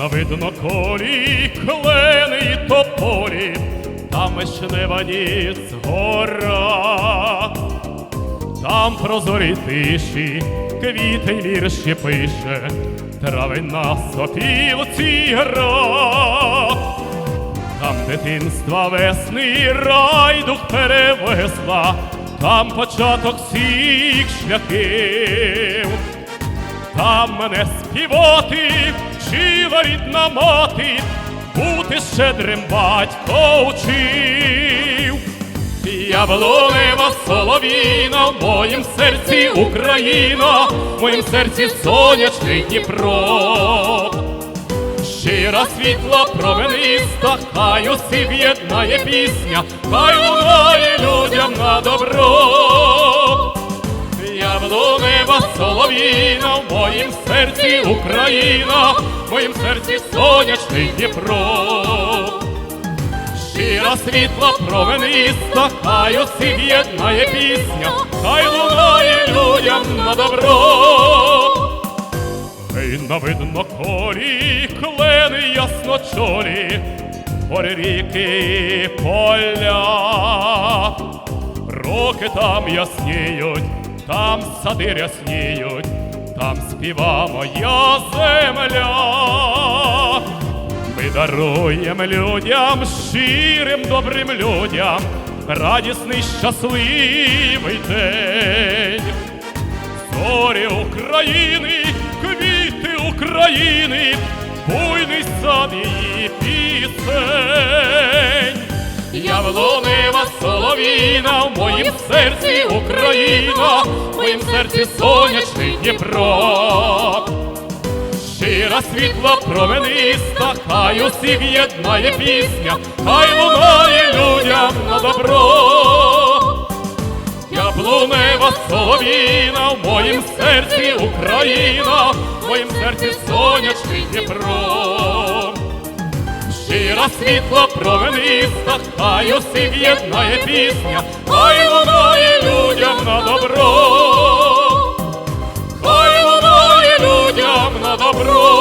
на видно колі, клени і тополі, там вишнева ніц гора. Там прозорі тиші, квітень вірші пише, травень на сопілці гра. Там дитинства весни райдух перевесла, там початок всіх шляхів. Там мене співати вчила рідна мати, бути щедрим батько учив. Яблунева соловіна, в моїм серці Україна, в моїм серці сонячний Дніпро. Щира світла промениста, хай усіх єднає пісня, хай лунає людям на добро. Яблунева солов'їна, в моїм серці Україна, в моїм серці сонячний Дніпро. Щира світла промениста, хай усіх єднає пісня, хай лунає людям на добро. Гей, на видно корі, клени ясночолі, гори ріки поля. Роки там ясніють, там сади рясніють, там співа моя земля. Ми даруємо людям, щирим добрим людям, радісний щасливий день. Зорі України, квіти України, буйний сад її пісень. Яблунева соловіна, в моїм серці Україна, в моїм серці сонячний Дніпро. Щира світла промениста, хай усіх єднає пісня, хай лунає людям на добро. Яблунева соловіна, в моїм серці Україна, в моїм серці сонячний Дніпро. Щира світло промениста, хай усіх єднає пісня, хай лунає людям на добро. Хай лунає людям на добро.